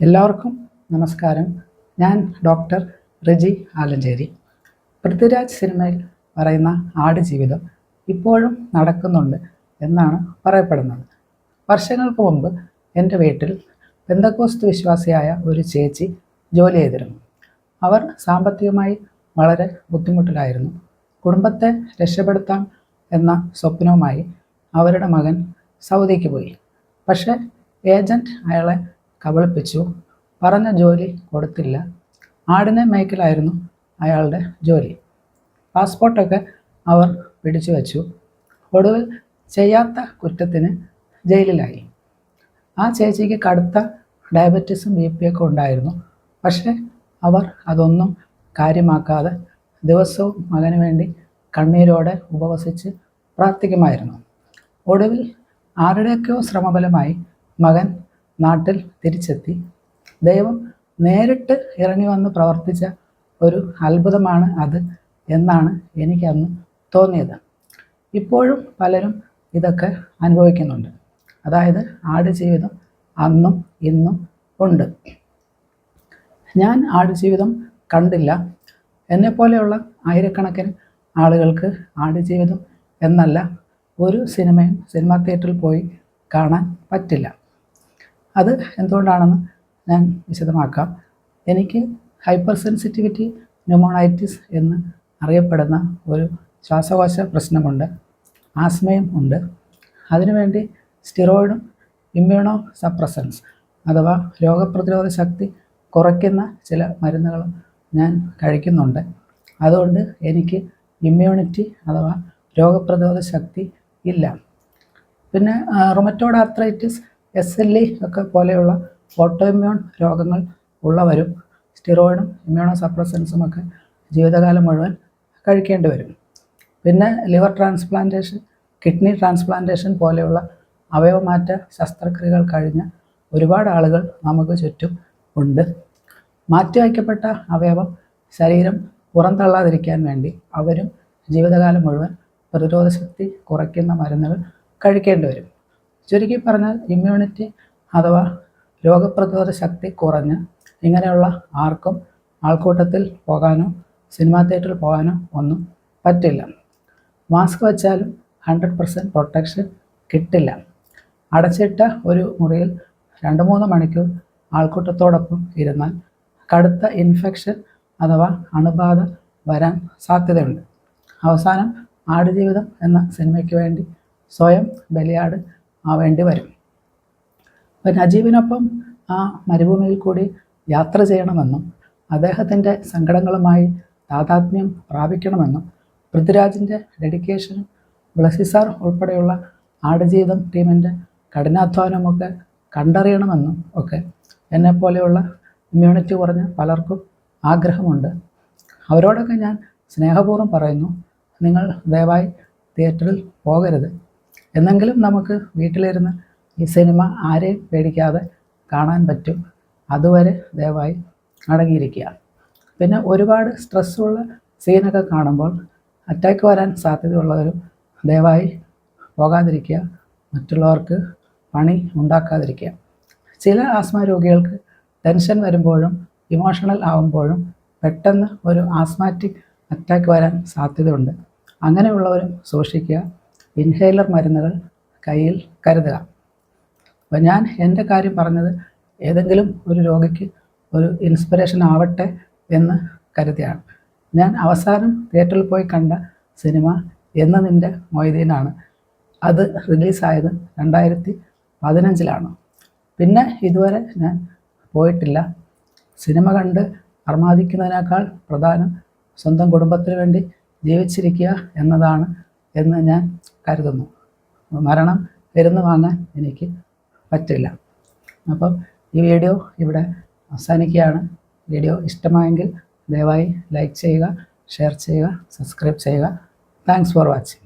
എല്ലാവർക്കും നമസ്കാരം. ഞാൻ ഡോക്ടർ റിജി ആലഞ്ചേരി. പൃഥ്വിരാജ് സിനിമയിൽ പറയുന്ന ആടുജീവിതം ഇപ്പോഴും നടക്കുന്നുണ്ട് എന്നാണ് പറയപ്പെടുന്നത്. വർഷങ്ങൾക്ക് മുമ്പ് എന്റെ വീട്ടിൽ ബന്ധക്കോസ്ത് വിശ്വാസിയായ ഒരു ചേച്ചി ജോലി ചെയ്തിരുന്നു. അവർ സാമ്പത്തികമായി വളരെ ബുദ്ധിമുട്ടിലായിരുന്നു. കുടുംബത്തെ രക്ഷപ്പെടുത്താം എന്ന സ്വപ്നവുമായി അവരുടെ മകൻ സൗദിക്ക് പോയി. പക്ഷേ ഏജന്റ് അയാളെ കബളിപ്പിച്ചു. പറഞ്ഞ ജോലി കൊടുത്തില്ല. ആടിനെ മേക്കലായിരുന്നു അയാളുടെ ജോലി. പാസ്പോർട്ടൊക്കെ അവർ പിടിച്ചു വച്ചു. ഒടുവിൽ ചെയ്യാത്ത കുറ്റത്തിന് ജയിലിലായി. ആ ചേച്ചിക്ക് കടുത്ത ഡയബറ്റീസും ബി പി ഒക്കെ ഉണ്ടായിരുന്നു. പക്ഷേ അവർ അതൊന്നും കാര്യമാക്കാതെ ദിവസവും മകന് വേണ്ടി കണ്ണീരോടെ ഉപവസിച്ച് പ്രാർത്ഥിക്കുമായിരുന്നു. ഒടുവിൽ ആരുടെയൊക്കെയോ ശ്രമഫലമായി മകൻ നാട്ടിൽ തിരിച്ചെത്തി. ദൈവം നേരിട്ട് ഇറങ്ങി വന്ന് പ്രവർത്തിച്ച ഒരു അത്ഭുതമാണ് അത് എന്നാണ് എനിക്കന്ന് തോന്നിയത്. ഇപ്പോഴും പലരും ഇതൊക്കെ അനുഭവിക്കുന്നുണ്ട്. അതായത് ആടുജീവിതം അന്നും ഇന്നും ഉണ്ട്. ഞാൻ ആടുജീവിതം കണ്ടില്ല. എന്നെപ്പോലെയുള്ള ആയിരക്കണക്കിന് ആളുകൾക്ക് ആടുജീവിതം എന്നല്ല ഒരു സിനിമയും സിനിമാ തിയേറ്ററിൽ പോയി കാണാൻ പറ്റില്ല. അത് എന്തുകൊണ്ടാണെന്ന് ഞാൻ വിശദമാക്കാം. എനിക്ക് ഹൈപ്പർ സെൻസിറ്റിവിറ്റി ന്യൂമോണൈറ്റിസ് എന്ന് അറിയപ്പെടുന്ന ഒരു ശ്വാസകോശ പ്രശ്നമുണ്ട്. ആസ്മയും ഉണ്ട്. അതിനുവേണ്ടി സ്റ്റിറോയിഡും ഇമ്മ്യൂണോ സപ്രസൻസ് അഥവാ രോഗപ്രതിരോധ ശക്തി കുറയ്ക്കുന്ന ചില മരുന്നുകളും ഞാൻ കഴിക്കുന്നുണ്ട്. അതുകൊണ്ട് എനിക്ക് ഇമ്മ്യൂണിറ്റി അഥവാ രോഗപ്രതിരോധ ശക്തി ഇല്ല. പിന്നെ rheumatoid arthritis S L E ഒക്കെ പോലെയുള്ള ഓട്ടോഇമ്മ്യൂൺ രോഗങ്ങൾ ഉള്ളവരും സ്റ്റിറോയിഡും ഇമ്മ്യൂണോ സപ്രസൻസും ഒക്കെ ജീവിതകാലം മുഴുവൻ കഴിക്കേണ്ടി വരും. പിന്നെ ലിവർ ട്രാൻസ്പ്ലാന്റേഷൻ കിഡ്നി ട്രാൻസ്പ്ലാന്റേഷൻ പോലെയുള്ള അവയവമാറ്റ ശസ്ത്രക്രിയകൾ കഴിഞ്ഞ ഒരുപാട് ആളുകൾ നമുക്ക് ചുറ്റും ഉണ്ട്. മാറ്റിവയ്ക്കപ്പെട്ട അവയവം ശരീരം പുറന്തള്ളാതിരിക്കാൻ വേണ്ടി അവരും ജീവിതകാലം മുഴുവൻ പ്രതിരോധശക്തി കുറയ്ക്കുന്ന മരുന്നുകൾ കഴിക്കേണ്ടി വരും. ചുരുക്കി പറഞ്ഞാൽ ഇമ്മ്യൂണിറ്റി അഥവാ രോഗപ്രതിരോധ ശക്തി കുറഞ്ഞ് ഇങ്ങനെയുള്ള ആർക്കും ആൾക്കൂട്ടത്തിൽ പോകാനോ സിനിമാ തിയേറ്ററിൽ പോകാനോ ഒന്നും പറ്റില്ല. മാസ്ക് വെച്ചാലും ഹൺഡ്രഡ് പെർസെന്റ് പ്രൊട്ടക്ഷൻ കിട്ടില്ല. അടച്ചിട്ട ഒരു മുറിയിൽ രണ്ട് മൂന്ന് മണിക്കൂർ ആൾക്കൂട്ടത്തോടൊപ്പം ഇരുന്നാൽ കടുത്ത ഇൻഫെക്ഷൻ അഥവാ അണുബാധ വരാൻ സാധ്യതയുണ്ട്. അവസാനം ആടുജീവിതം എന്ന സിനിമയ്ക്ക് വേണ്ടി സ്വയം ബലിയാട് ആവേണ്ടി വരും. അപ്പം നജീബിനൊപ്പം ആ മരുഭൂമിയിൽ കൂടി യാത്ര ചെയ്യണമെന്നും അദ്ദേഹത്തിന്റെ സങ്കടങ്ങളുമായി താതാത്മ്യം പ്രാപിക്കണമെന്നും പൃഥ്വിരാജിന്റെ ഡെഡിക്കേഷനും ബ്ലസിസാർ ഉൾപ്പെടെയുള്ള ആടുജീവിതം ടീമിന്റെ കഠിനാധ്വാനമൊക്കെ കണ്ടറിയണമെന്നും ഒക്കെ എന്നെപ്പോലെയുള്ള ഇമ്മ്യൂണിറ്റി കുറഞ്ഞ പലർക്കും ആഗ്രഹമുണ്ട്. അവരോടൊക്കെ ഞാൻ സ്നേഹപൂർവം പറയുന്നു. നിങ്ങൾ ദയവായി തിയേറ്ററിൽ പോകരുത്. എന്നെങ്കിലും നമുക്ക് വീട്ടിലിരുന്ന് ഈ സിനിമ ആരെയും പേടിക്കാതെ കാണാൻ പറ്റും. അതുവരെ ദയവായി അടങ്ങിയിരിക്കുക. പിന്നെ ഒരുപാട് സ്ട്രെസ്സുള്ള സീനൊക്കെ കാണുമ്പോൾ അറ്റാക്ക് വരാൻ സാധ്യതയുള്ളവരും ദയവായി പോകാതിരിക്കുക. മറ്റുള്ളവർക്ക് പണി ഉണ്ടാക്കാതിരിക്കുക. ചില ആസ്മ രോഗികൾക്ക് ടെൻഷൻ വരുമ്പോഴും ഇമോഷണൽ ആകുമ്പോഴും പെട്ടെന്ന് ഒരു ആസ്മാറ്റിക് അറ്റാക്ക് വരാൻ സാധ്യതയുണ്ട്. അങ്ങനെയുള്ളവരും സൂക്ഷിക്കുക. ഇൻഹേലർ മരുന്നുകൾ കയ്യിൽ കരുതുക. അപ്പോൾ ഞാൻ എന്റെ കാര്യം പറഞ്ഞത് ഏതെങ്കിലും ഒരു രോഗിക്ക് ഒരു ഇൻസ്പിറേഷൻ ആവട്ടെ എന്ന് കരുതിയാണ്. ഞാൻ അവസാനം തിയേറ്ററിൽ പോയി കണ്ട സിനിമ എന്ന നിന്റെ മൊയ്തീനാണ്. അത് റിലീസായത് രണ്ടായിരത്തി പതിനഞ്ചിലാണ്. പിന്നെ ഇതുവരെ ഞാൻ പോയിട്ടില്ല. സിനിമ കണ്ട് അർമാദിക്കുന്നതിനേക്കാൾ പ്രധാനം സ്വന്തം കുടുംബത്തിന് വേണ്ടി ജീവിച്ചിരിക്കുക എന്നതാണ് എന്ന് ഞാൻ കരുതുന്നു. മരണം വരുന്നു വാങ്ങാൻ എനിക്ക് പറ്റില്ല. അപ്പം ഈ വീഡിയോ ഇവിടെ അവസാനിക്കുകയാണ്. വീഡിയോ ഇഷ്ടമായെങ്കിൽ ദയവായി ലൈക്ക് ചെയ്യുക ഷെയർ ചെയ്യുക സബ്സ്ക്രൈബ് ചെയ്യുക. Thanks for watching.